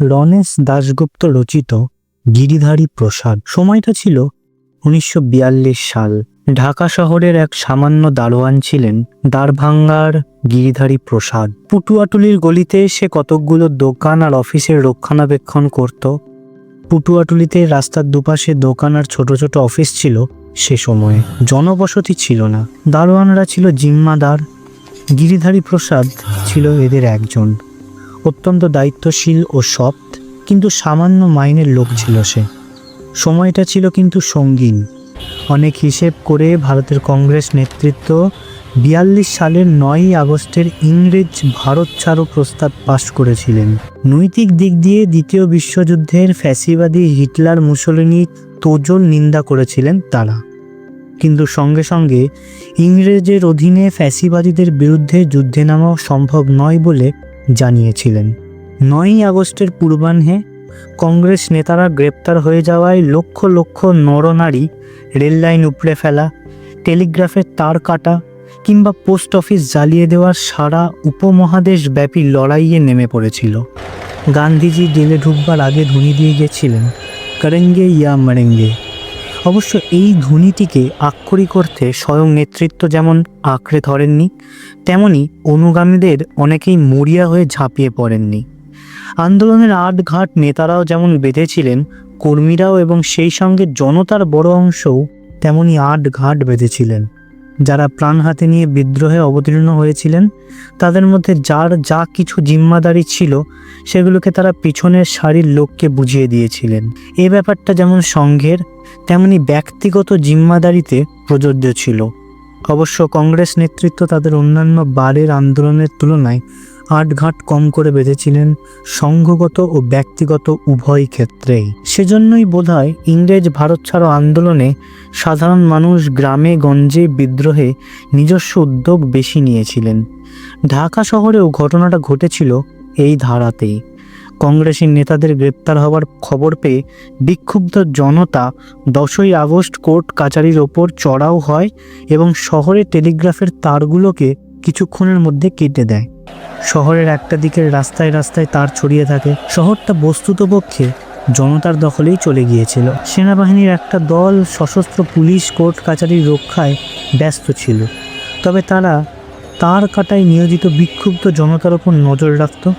রনেশ দাশগুপ্ত রচিত গিরিধারী প্রসাদ। সময়টা ছিল উনিশশো বিয়াল্লিশ সাল। ঢাকা শহরের এক সামান্য দারোয়ান ছিলেন দ্বারভাঙ্গার গিরিধারী প্রসাদ। পুটুয়াটুলির গলিতে সে কতকগুলো দোকান আর অফিসের রক্ষণাবেক্ষণ করত। পুটুয়াটুলিতে রাস্তার দুপাশে দোকান আর ছোট ছোট অফিস ছিল সে সময়ে। জনবসতি ছিল না। দারোয়ানরা ছিল জিম্মাদার। গিরিধারী প্রসাদ ছিল এদের একজন। অত্যন্ত দায়িত্বশীল ও সৎ, কিন্তু সামান্য মাইনের লোক ছিল সে। সময়টা ছিল কিন্তু সঙ্গীন। অনেক হিসেব করে ভারতের কংগ্রেস নেতৃত্ব বিয়াল্লিশ সালের নয়ই আগস্টের ইংরেজ ভারত ছাড়ো প্রস্তাব পাশ করেছিলেন। নৈতিক দিক দিয়ে দ্বিতীয় বিশ্বযুদ্ধের ফ্যাসিবাদী হিটলার মুসলিনি তোজল নিন্দা করেছিলেন তারা। কিন্তু সঙ্গে সঙ্গে ইংরেজের অধীনে ফ্যাসিবাদীদের বিরুদ্ধে যুদ্ধে নামা সম্ভব নয় বলে জানিয়েছিলেন। নয়ই আগস্টের পূর্বাহ্নে কংগ্রেস নেতারা গ্রেপ্তার হয়ে যাওয়ায় লক্ষ লক্ষ নরনারী রেল লাইন উপড়ে ফেলা টেলিগ্রাফের তার কাটা কিংবা পোস্ট অফিস জ্বালিয়ে দেওয়ার সারা উপমহাদেশব্যাপী লড়াইয়ে নেমে পড়েছিল। গান্ধীজি জেলে ঢুকবার আগে ধুনি দিয়ে গেছিলেন, করেঙ্গে ইয়া মারেঙ্গে। অবশ্য এই ধ্বনিটিকে আক্ষরিক অর্থে স্বয়ং নেতৃত্ব যেমন আঁকড়ে ধরেননি, তেমনি অনুগামীদের অনেকেই মরিয়া হয়ে ঝাঁপিয়ে পড়েননি। আন্দোলনের আট ঘাট নেতারাও যেমন বেঁধেছিলেন, কর্মীরাও এবং সেই সঙ্গে জনতার বড় অংশও তেমনি আট ঘাট বেঁধেছিলেন। যারা প্রাণ হাতে নিয়ে বিদ্রোহে অবতীর্ণ হয়েছিলেন, তাদের মধ্যে যার যা কিছু জিম্মাদারি ছিল, সেগুলোকে তারা পিছনের সারির লোককে বুঝিয়ে দিয়েছিলেন। এ ব্যাপারটা যেমন সংঘের তেমনি ব্যক্তিগত জিম্মাদারিতে প্রযোজ্য ছিল। অবশ্য কংগ্রেস নেতৃত্ব তাদের অন্যান্য বারের আন্দোলনের তুলনায় আটঘাট কম করে বেঁধেছিলেন সংঘগত ও ব্যক্তিগত উভয় ক্ষেত্রেই। সেজন্যই বোধহয় ইংরেজ ভারত ছাড়ো আন্দোলনে সাধারণ মানুষ গ্রামে, গঞ্জে, বিদ্রোহে নিজস্ব উদ্যোগ বেশি নিয়েছিলেন। ঢাকা শহরেও ঘটনাটা ঘটেছিল এই ধারাতেই। কংগ্রেসের নেতাদের গ্রেপ্তার হওয়ার খবর পেয়ে বিক্ষুব্ধ জনতা দশই আগস্ট কোর্ট কাচারির ওপর চড়াও হয় এবং শহরে টেলিগ্রাফের তারগুলোকে কিছুক্ষণের মধ্যে কেটে দেয়। শহরের একটা দিকের রাস্তায় রাস্তায় তার ছড়িয়ে থাকে। শহরটা বস্তুতপক্ষে জনতার দখলেই চলে গিয়েছিল। সেনাবাহিনীর একটা দল সশস্ত্র পুলিশ কোর্ট কাচারির রক্ষায় ব্যস্ত ছিল। তবে তারা তার কাটায় নিয়োজিত বিক্ষুব্ধ জনতার ওপর নজর রাখত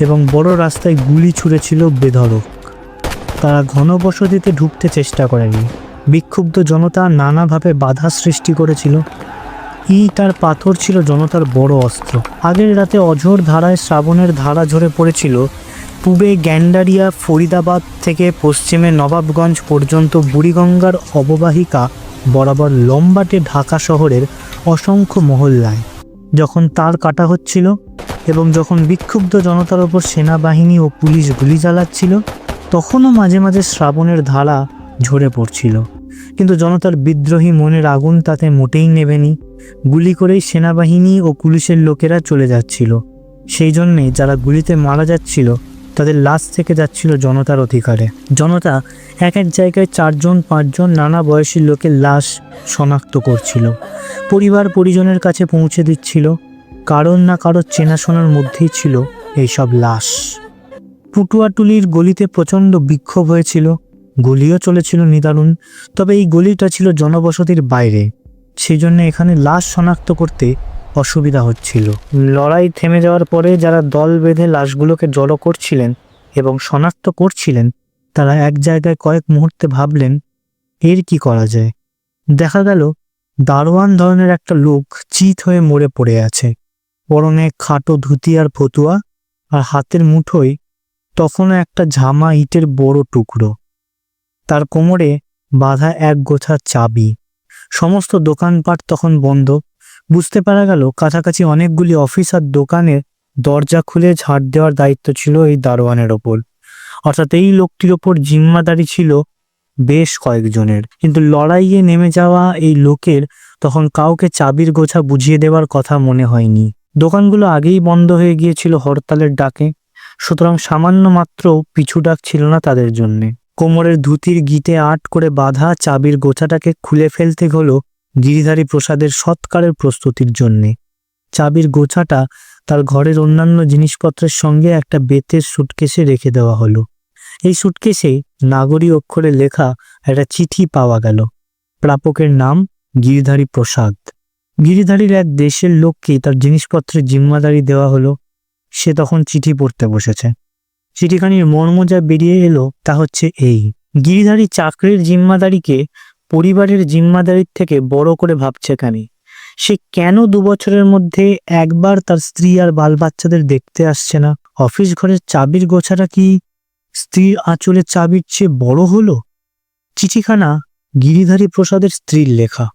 এবং বড় রাস্তায় গুলি ছুঁড়েছিল বেধড়ক। তারা ঘনবসতিতে ঢুকতে চেষ্টা করেনি। বিক্ষুব্ধ জনতা নানাভাবে বাধা সৃষ্টি করেছিল। ইট আর পাথর ছিল জনতার বড় অস্ত্র। আগের রাতে অঝোর ধারায় শ্রাবণের ধারা ঝরে পড়েছিল। পূবে গ্যান্ডারিয়া, ফরিদাবাদ থেকে পশ্চিমে নবাবগঞ্জ পর্যন্ত বুড়িগঙ্গার অববাহিকা বরাবর লম্বাটে ঢাকা শহরের অসংখ্য মহল্লায়। যখন তার কাটা হচ্ছিল এবং যখন বিক্ষুব্ধ জনতার ওপর সেনাবাহিনী ও পুলিশ গুলি চালাচ্ছিল, তখনও মাঝে মাঝে শ্রাবণের ধারা ঝরে পড়ছিল। কিন্তু জনতার বিদ্রোহী মনের আগুন তাতে মোটেই নেবেনি। গুলি করেই সেনাবাহিনী ও পুলিশের লোকেরা চলে যাচ্ছিল। সেই জন্যে যারা গুলিতে মারা যাচ্ছিল তাদের লাশ থেকে যাচ্ছিল জনতার অধিকারে। জনতা এক এক জায়গায় চারজন, পাঁচজন নানা বয়সী লোকের লাশ শনাক্ত করছিল। পরিবার পরিজনের কাছে পৌঁছে দিচ্ছিল। কারোর না কারোর চেনাশোনার মধ্যেই ছিল এইসব লাশ। পুটুয়াটুলির গলিতে প্রচণ্ড বিক্ষোভ হয়েছিল। গলিও চলেছিল নিদারুণ, তবে এই গলিটা ছিল জনবসতির বাইরে। সেই জন্য এখানে লাশ শনাক্ত করতে অসুবিধা হচ্ছিল। লড়াই থেমে যাওয়ার পরে যারা দল বেঁধে লাশগুলোকে জড়ো করছিলেন এবং শনাক্ত করছিলেন, তারা এক জায়গায় কয়েক মুহূর্তে ভাবলেন, এর কি করা যায়? দেখা গেল, দারোয়ান ধরনের একটা লোক চিত হয়ে মরে পড়ে আছে। পরনে খাটো ধুতি আর ফতুয়া আর হাতের মুঠোয় তখনও একটা ঝামা ইটের বড় টুকরো। তার কোমরে বাঁধা এক গোছা চাবি। সমস্ত দোকানপাট তখন বন্ধ বুঝতে পারা গেল কাছাকাছি অনেকগুলি অফিস আর দোকানের দরজা খুলে ঝাড় দেওয়ার দায়িত্ব ছিল এই দারোয়ানের ওপর। অর্থাৎ এই লোকটির ওপর জিম্মাদারি ছিল বেশ কয়েকজনের। কিন্তু লড়াইয়ে নেমে যাওয়া এই লোকের তখন কাউকে চাবির গোছা বুঝিয়ে দেওয়ার কথা মনে হয়নি। দোকানগুলো আগেই বন্ধ হয়ে গিয়েছিল হরতালের ডাকে। সুতরাং সামান্য মাত্র পিছু ডাক ছিল না তাদের জন্যে। কোমরের ধুতির গিটে আট করে বাঁধা চাবির গোছাটাকে খুলে ফেলতে হলো গিরিধারী প্রসাদের সৎকারের প্রস্তুতির জন্যে। চাবির গোছাটা তার ঘরের অন্যান্য জিনিসপত্রের সঙ্গে একটা বেতের সুটকেসে রেখে দেওয়া হলো। এই সুটকেসে নাগরী অক্ষরে লেখা একটা চিঠি পাওয়া গেল। প্রাপকের নাম গিরিধারী প্রসাদ। গিরিধারীর এক দেশের লোককেই তার জিনিসপত্রের জিম্মাদারি দেওয়া হলো। সে তখন চিঠি পড়তে বসেছে। চিঠিখানির মর্ম যা বেরিয়ে এলো তা হচ্ছে এই। গিরিধারী চাকরির জিম্মাদারিকে পরিবারের জিম্মাদারির থেকে বড় করে ভাবছে কেন। সে কেন দু বছরের মধ্যে একবার তার স্ত্রী আর বাল বাচ্চাদের দেখতে আসছে না? অফিস ঘরের চাবির গোছাটা কি স্ত্রীর আঁচলের চাবির চেয়ে বড় হলো? চিঠিখানা গিরিধারী প্রসাদের স্ত্রীর লেখা।